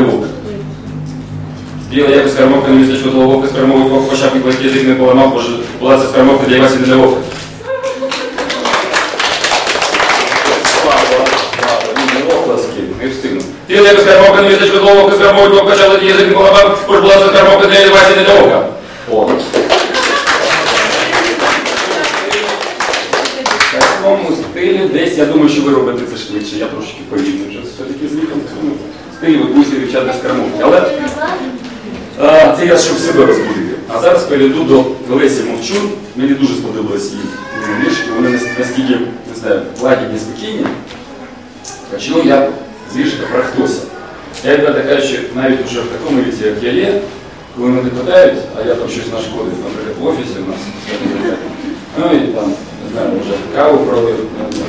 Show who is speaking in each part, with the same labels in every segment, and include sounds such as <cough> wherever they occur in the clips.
Speaker 1: вовка. Біла якось скоромовка не містечко скоромовий вовк почав і платки язик не поламав, бо була це скоромовка для Івасі не для встигну. Біла якось скоромовка не містечко того вовка, скоромовий вовк почав платки язик не поламав, бо була це скоромовка для Івасі не для вовка. О. В такому стилі десь, я думаю, що ви робите це швидше, я трошки повільно вже все-таки з ви будете вивчати з скоромовки. Але а, це я щоб себе розбудити. А зараз перейду до Лесі Мовчун. Мені дуже сподобалися її віршики. Вони настільки, не знаю, лагідні, спокійні. Почну я з віршика про Хтося. Я відверто кажу, що навіть вже в такому віці, як я є, коли мене питають, а я там щось нашкодив, наприклад, в офісі у нас, ну і там, не знаю, може, каву пролив.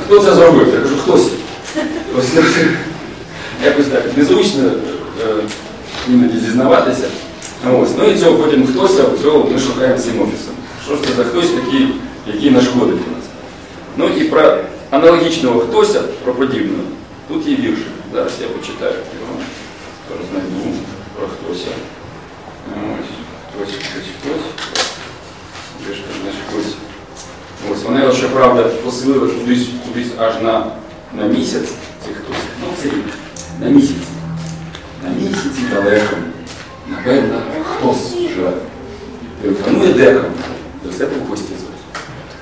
Speaker 1: Хто це зробив? Я кажу, хтось. Ось, Якось так незручно е, іноді зізнаватися. Ось. Ну і цього потім хтось, а цього ми шукаємо всім офісом. Що ж це за хтось такий, який нашкодив у нас? Ну і про аналогічного хтося, про подібного, тут є віршик. Зараз я почитаю його. Знайду про хтося. Ось, хтось, хтось, хтось. Де ж хтось? Ось, вони щоправда, посилили кудись, кудись аж на, на місяць, На місяць. На місяці далекому. Напевно, хтось живе. Телефонує декому. До себе в гості.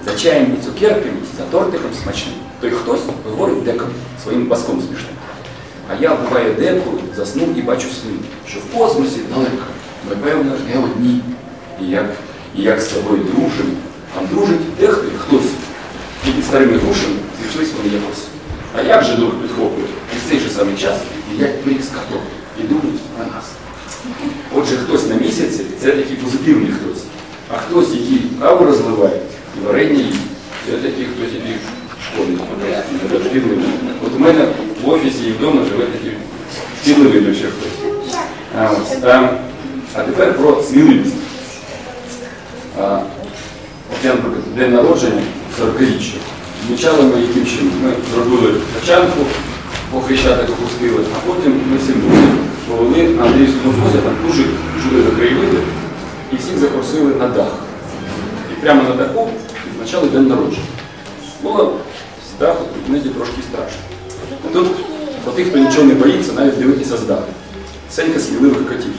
Speaker 1: За чаєм і цукерками, за тортиком смачним. Той хтось говорить декому своїм баском смішним. А я буває деколи заснув і бачу сни, що в космосі далеко, ми певно не одні. І як, і як з тобою дружимо, там дружить дехто і хтось. І під старими грушами зійшлись вони якось. А як же друг підхоплює? Самий час їдять пиріг з картоплею і думають про нас. Отже, хтось на місяці це такий позитивний хтось. А хтось, який каву розливає і варення їсть, це такий хтось, який шкодить, шкідливий. От у мене в офісі і вдома живе такий шкідливий дуже хтось. А, ось, а, а тепер про сміливість. День народження 40-річчя. Звучали ми яким чином. Ми зробили тачанку, по хрещатику пустили, а потім ми всім повели на Андріївському фозі, там дуже чудові краєвиди, і всіх запросили на дах. І прямо на даху відзначали день народження. Було з даху в трошки страшно. А Тут про тих, хто нічого не боїться, навіть дивитися з даху. Сенька сміливих котів.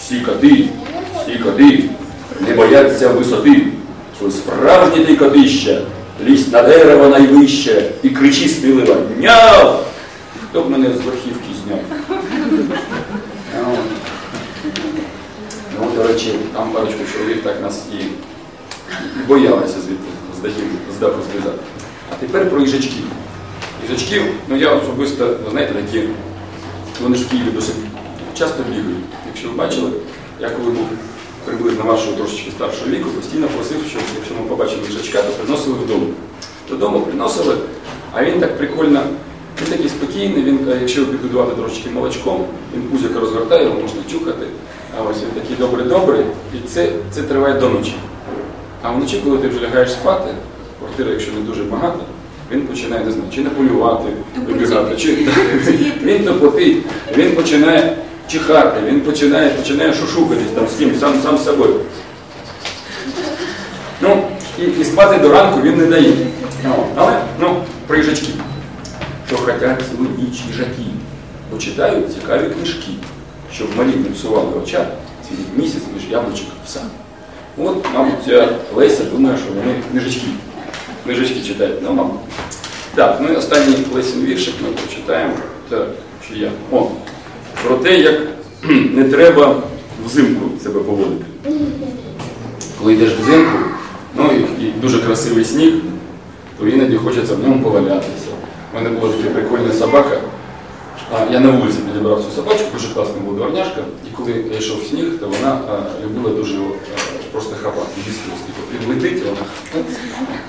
Speaker 1: Всі коти, всі коти не бояться висоти. Свой справжній ти котище, лізь на дерево найвище і кричи сміливо Няв! Хто б мене з верхівки зняв? Ну, до речі, там парочку чоловік так нас і, боялися звідти з дахів, з злізати. А тепер про їжачків. Їжачків, ну я особисто, ви знаєте, такі, вони ж в Києві досить часто бігають. Якщо ви бачили, я коли був приблизно вашого трошечки старшого віку, постійно просив, щоб якщо ми побачили їжачка, то приносили вдома. Додому приносили, а він так прикольно, він такий спокійний, він, е, якщо його підгодувати трошечки молочком, він пузика розгортає, його можна чухати. А ось він такий добрий-добрий, і це, це триває до ночі. А вночі, коли ти вже лягаєш спати, квартира, якщо не дуже багато, він починає, не знаю, чи не полювати, вибігати, чи <laughs> <laughs> він топотить, він починає чихати, він починає, починає шушукатись там з ким, сам, сам з собою. Ну, і, і спати до ранку він не дає. Ну, Але, ну, про їжачки. Що хотять цілу ніч їжаки, почитають цікаві книжки, щоб малі не псували очах цілий місяць між яблучок в сад. От, мабуть, Леся думає, що вони книжечки. Книжечки читають, ну, мабуть. Так, ну і останній Лесін віршик ми прочитаємо. Так, що я. О, про те, як <clears throat> не треба взимку себе поводити. Коли йдеш взимку, ну і, дуже красивий сніг, то іноді хочеться в ньому повалятися. У мене була така прикольна собака. А, я на вулиці підібрав цю собачку, дуже класна була дворняшка, і коли я йшов в сніг, то вона а, любила дуже його просто хапати, їсти, типу, підлетить, вона.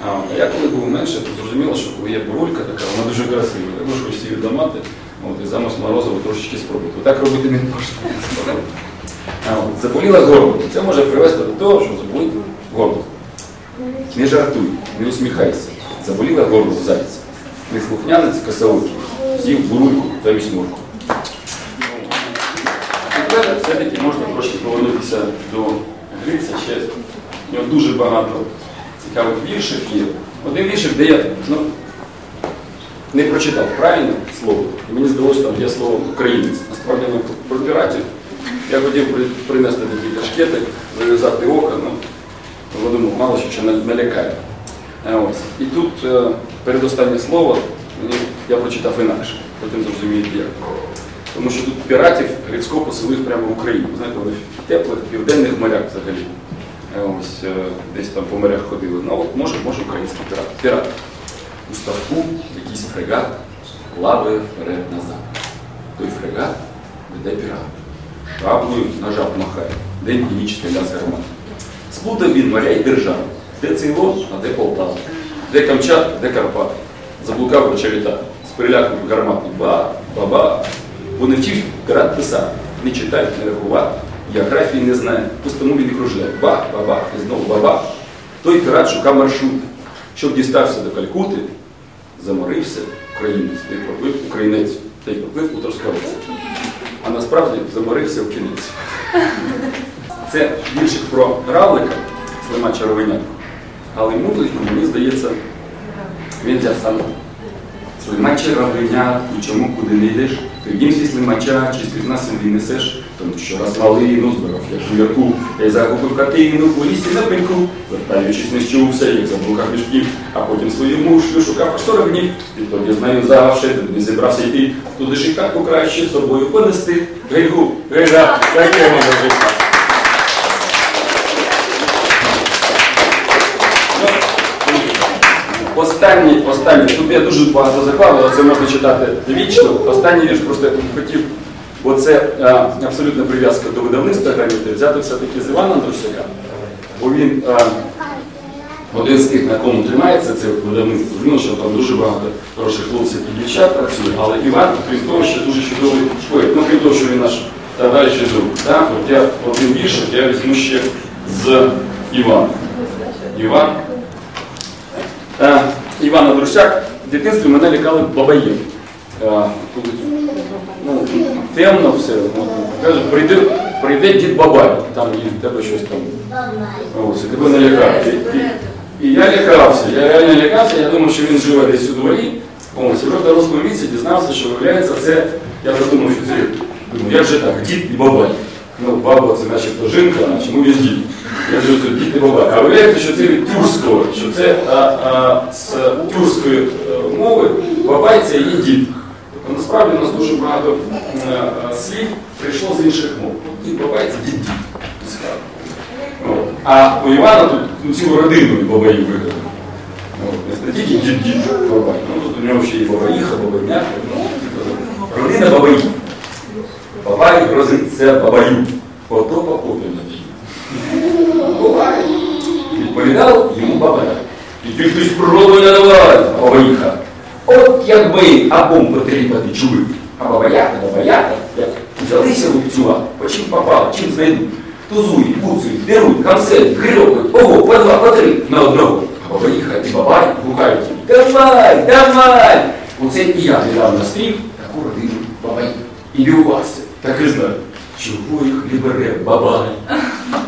Speaker 1: А, я коли був менше, то зрозуміло, що коли є бурулька така, вона дуже красива. Я можу всі віддамати, от, і замість морозова трошечки спробувати. Так робити не можна. От, заболіла горло. Це може привести до того, що заболить горло. Не жартуй, не усміхайся. Заболіла горло зайця. Неслухнянець косоокий, з'їв бурульку та вісьмурку. Але все-таки можна трошки повернутися до Гриця ще. У нього дуже багато цікавих віршів є. Один віршик, де я ну, не прочитав правильно слово, і мені здалося, там є слово українець. Насправді ну, про піратів. Я хотів принести такі кашкети, зав'язати око, ну, Володимир мало що, що налякає. Е, Ось. І тут е, передостаннє слово я прочитав інакше, потім зрозумієте як. Тому що тут піратів Грицько поселив прямо в Україну. Знаєте, вони в теплих південних морях взагалі. Е, Ось десь там по морях ходили. Ну от може, може український пірат. Пірат. У ставку якийсь фрегат плаває вперед-назад. Той фрегат веде пірат. Шаблею на жаб махає. День і ніч стріля з гармат. Сплутав він моря й держави. Де Цейлон, а де Полтава. Де Камчат, де Карпат. Заблукав очерета. З переляком гарматний. Ба, баба. Бо не вчив пірат писати. Не читають, не рахувати. Географії не знає. Пустому він і кружляє. Ба, баба, і знову баба. Той пірат шукав маршрут. Щоб дістався до Калькути, заморився українець, та й поплив українець, та й поплив у Трускавець. А насправді заморився в кінець. Це віршик про равлика, слима чаровиня. Але музику, мені здається, він взяв сам. Слима чаровиня, і чому куди не йдеш? Ти в дім свій слимача, чи з нас собі несеш, тому що раз малину збирав я жуярку, я й загубив картину у лісі на пеньку, вертаючись не щувся, як заблукав мішків, а потім свою мушлю шукав аж 40 днів. І тоді знаю завше, не зібрався йти, туди хатку краще з собою понести. Гейгу, гейга, таке воно життя. Останній, останній, тут я дуже багато заклав, але це можна читати вічно. Останній вірш просто хотів, бо це а, абсолютна прив'язка до видавництва граніти, взяти все-таки з Івана Андрусяка, бо він а, один з тих, на якому тримається це видавництво. Зрозуміло, що там дуже багато хороших хлопців і дівчат працює, але Іван, крім того, ще дуже чудовий поет. Ну, крім того, що він наш товариш рук. Так? От я один віршик я візьму ще з Івана. Іван. Івана Друсяк, в дитинстві мене лякали бабаєм. Е, ну, темно все. Ну, прийде, прийде дід бабай, там і тебе щось там. Ось, і тебе налякає. І, і, і я лякався, я реально лякався, я думав, що він живе десь у дворі. Ось, і вже в дорослому віці дізнався, що виявляється це, я вже думав, що це, думаю, як же так, дід і бабай. Ну, баба це начебто жінка, а чому він дід? Я це дід і бабай. А виявляється, що це від тюркського, що це а, а, з тюркської е, мови бабай це є дід. Тобто насправді у нас дуже багато е, е, слів прийшло з інших мов. Дід бабай це дід дід. А у Івана тут ну, цілу родину бабаїв вигадали. Не тільки дід дід бабай, ну тут у нього ще і бабаїха, бабайняка. Ну, родина бабаїв. Бабай грозиться бабаю. Ото попутно Буває. Відповідав йому бабай. І тільки спробуй не давай, бабаїха. От якби абом потрібати чули. А бабаята, бабаята, як взялися лупцювати, по чим попало, чим знайдуть. Тузують, буцують, деруть, камсель, грьобуть, ого, по два, по три на одного. А бабаїха і бабай гукають. Давай, давай! Оце і я недавно стрів таку родину бабаїв. І дивувався, так і знаю, чого їх не бере бабай. <laughs>